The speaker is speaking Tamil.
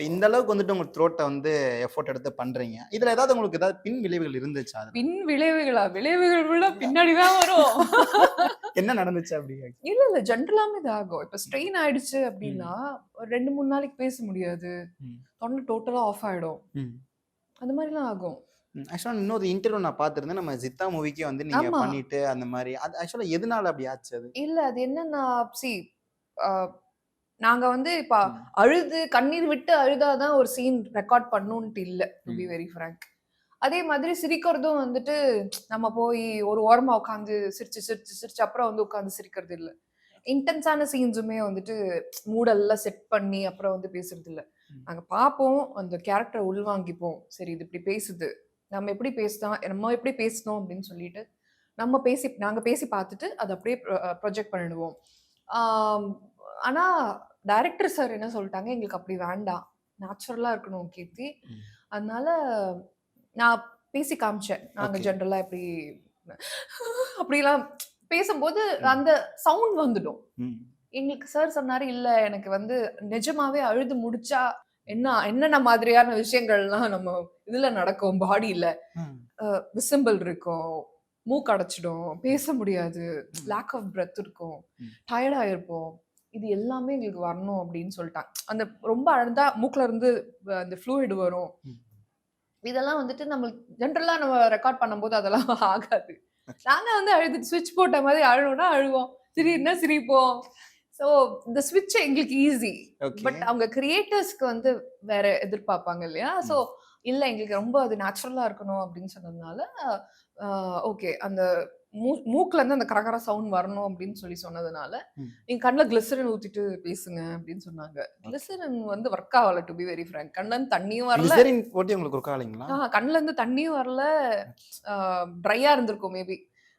இப்போ இந்த அளவுக்கு வந்துட்டு உங்க த்ரோட்டை வந்து எஃபோர்ட் எடுத்து பண்றீங்க. இதுல ஏதாவது உங்களுக்கு ஏதாவது பின் விளைவுகள் இருந்துச்சா? பின் விளைவுகளா? விளைவுகள் விட பின்னாடி தான் வரும். என்ன நடந்துச்சு அப்படி? இல்ல இல்ல ஜென்ரலாமே இது ஆகும். இப்ப ஸ்ட்ரெயின் ஆயிடுச்சு அப்படின்னா ஒரு ரெண்டு மூணு நாளைக்கு பேச முடியாது. தொண்டை டோட்டலா ஆஃப் ஆயிடும். அந்த மாதிரிலாம் ஆகும். ஆக்சுவலாக இன்னொரு இன்டர்வியூ நான் பார்த்துருந்தேன். நம்ம ஜித்தா மூவிக்கே வந்து நீங்க. பண்ணிட்டு அந்த மாதிரி. அது ஆக்சுவலாக எதுனால அப்படி ஆச்சு அது? இல்ல அது என்னன்னா சி நாங்க வந்து இப்ப. அழுது கண்ணீர் விட்டு அழுதாதான் ஒரு சீன் ரெக்கார்ட் பண்ணுன்ட்டு இல்ல டு பி. வெரி ஃப்ரேங்க் அதே மாதிரி சிரிக்கிறதும் வந்துட்டு நம்ம போய் ஒரு ஓரமா உட்காந்து சிரிச்சு சிரிச்சு சிரிச்சு அப்புறம் வந்து உட்காந்து சிரிக்கிறது இல்ல இன்டென்ஸான சீன்ஸுமே வந்துட்டு மூடெல்லாம் செட் பண்ணி அப்புறம் வந்து பேசுறது இல்ல ம். நாங்க பார்ப்போம் அந்த கேரக்டரை உள்வாங்கிப்போம் சரி இது இப்படி பேசுது நம்ம எப்படி பேசுதோம் நம்ம எப்படி பேசணும் அப்படின்னு சொல்லிட்டு நம்ம பேசி நாங்க பேசி பார்த்துட்டு அதை அப்படியே ப்ரொஜெக்ட் பண்ணிடுவோம் ஆம், ஆனா டைரக்டர் சார் என்ன சொல்லிட்டாங்க எங்களுக்கு அப்படி வேண்டாம் நேச்சுரலா இருக்கணும் கீர்த்தி. அதனால நான் பேசி காமிச்சேன் நாங்க Okay. ஜென்ரலா இப்படி அப்படிலாம் பேசும்போது. அந்த சவுண்ட் வந்துடும். எங்களுக்கு சார் சொன்னாரு இல்ல எனக்கு வந்து நிஜமாவே அழுது முடிச்சா என்ன என்னென்ன மாதிரியான விஷயங்கள்லாம் நம்ம இதுல நடக்கும் பாடியில. விசிம்பிள் இருக்கும் மூக்கு அடைச்சிடும் பேச முடியாது. லேக் ஆஃப் பிரெத் இருக்கும் ம். இது எல்லாமே எங்களுக்கு வரணும் அப்படின்னு சொல்லிட்டாங்க அந்த ரொம்ப அழுந்தா மூக்குல இருந்து அந்த ஃப்ளூயிட் வரும். இதெல்லாம் வந்துட்டு நம்ம ஜென்ரலா நம்ம ரெக்கார்ட் பண்ணும்போது அதெல்லாம் ஆகாது. Okay. நாங்க வந்து அழுது ஸ்விட்ச் போட்ட மாதிரி அழுவோம்னா அழுவோம். சிரின்னா சிரிப்போம். ஸோ இந்த ஸ்விட்ச் எங்களுக்கு ஈஸி. பட் அவங்க கிரியேட்டர்ஸ்க்கு வந்து வேற எதிர்பார்ப்பாங்க இல்லையா? ஸோ இல்ல எங்களுக்கு ரொம்ப அது நேச்சுரலா இருக்கணும் அப்படின்னு சொன்னதுனால ஓகே. அந்த மூ மூக்குல இருந்து அந்த கரகர சவுண்ட் வரணும் அப்படின்னு சொல்லி சொன்னதுனால. நீங்க கண்ணுல கிளிசரின் ஊத்திட்டு பேசுங்க அப்படின்னு சொன்னாங்க. கிளிசரின் வந்து ஒர்க் ஆகல டு பி வெரி ஃப்ரங்க் கண்ணுல தண்ணியும் வரல. போட்டு உங்களுக்கு ஒரு காலிங்களா ஆஹ் கண்ணுல இருந்து தண்ணியும் வரல. ட்ரையா இருந்திருக்கும் மேபி